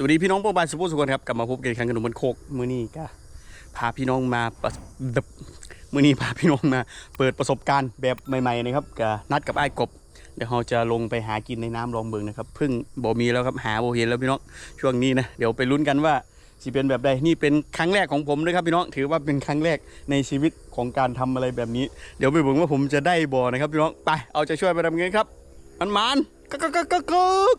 สวัสดีพี่น้องป้อบานสุภุสุขนครับกลับมาพบกันอีกครั้งกับหนุ่มบนโคกมือนี้ก็พาพี่น้องมาแบบมือนี้พาพี่น้องมา เปิดประสบการณ์แบบใหม่ๆนะครับกับนัดกับไอ้กบเดี๋ยวเราจะลงไปหากินในน้ำลองเบิงนะครับเพิ่งบ่มีแล้วครับหาบ่เห็นแล้วพี่น้องช่วงนี้นะเดี๋ยวไปลุ้นกันว่าสิเป็นแบบใดนี่เป็นครั้งแรกของผมด้วยครับพี่น้องถือว่าเป็นครั้งแรกในชีวิตของการทำอะไรแบบนี้ เดี๋ยวไปบิ่งว่าผมจะได้บ่อนะครับพี่น้องไปเอาใจช่วยไปทำเงินครับมันมันกึกกึก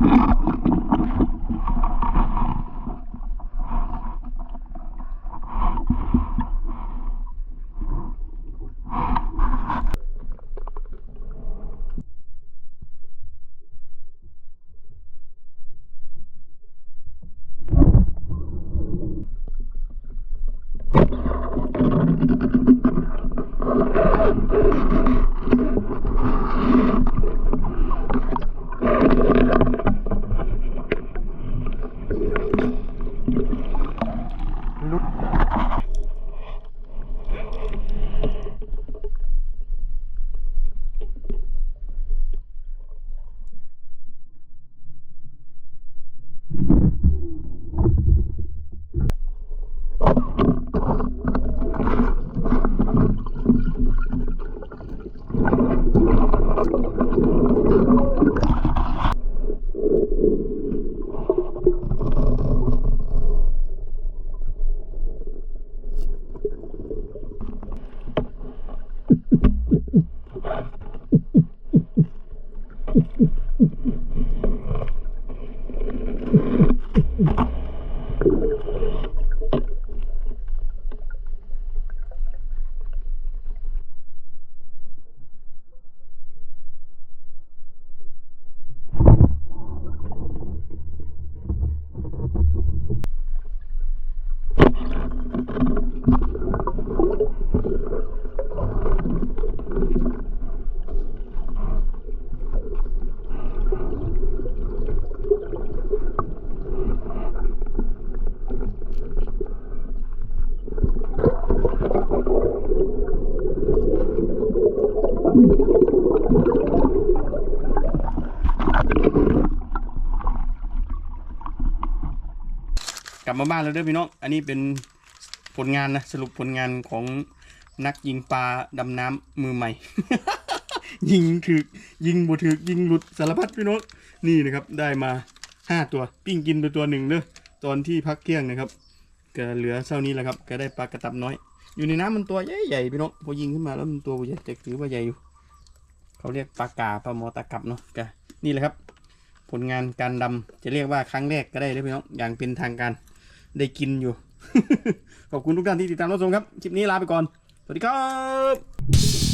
Yeah. ลับมาบ้านแล้วเด้อพี่น้อง อันนี้เป็นผลงานนะสรุปผลงานของนักยิงปลาดำน้ำมือใหม่ ยิงถึกยิงบ่ถึกยิงหลุดสารพัดพี่น้องนี่นะครับได้มาห้าตัวปิ้งกินไปตัวหนึ่งเด้อตอนที่พักเที่ยงนะครับก็เหลือเท่านี้แหละครับก็ได้ปลากระตับน้อย อยู่ในน้ำมันตัวใหญ่ๆพี่น้องพอยิงขึ้นมาแล้วมันตัวใหญ่แต่ถือว่าใหญ่อยู่เขาเรียกปลากาปลาหมอตะกับเนาะก็นี่แหละครับ ผลงานการดำจะเรียกว่าครั้งแรกก็ได้เลยพี่น้องอย่างเป็นทางการ ได้กินอยู่ ขอบคุณทุกท่านที่ติดตามรับชมครับ คลิปนี้ลาไปก่อน สวัสดีครับ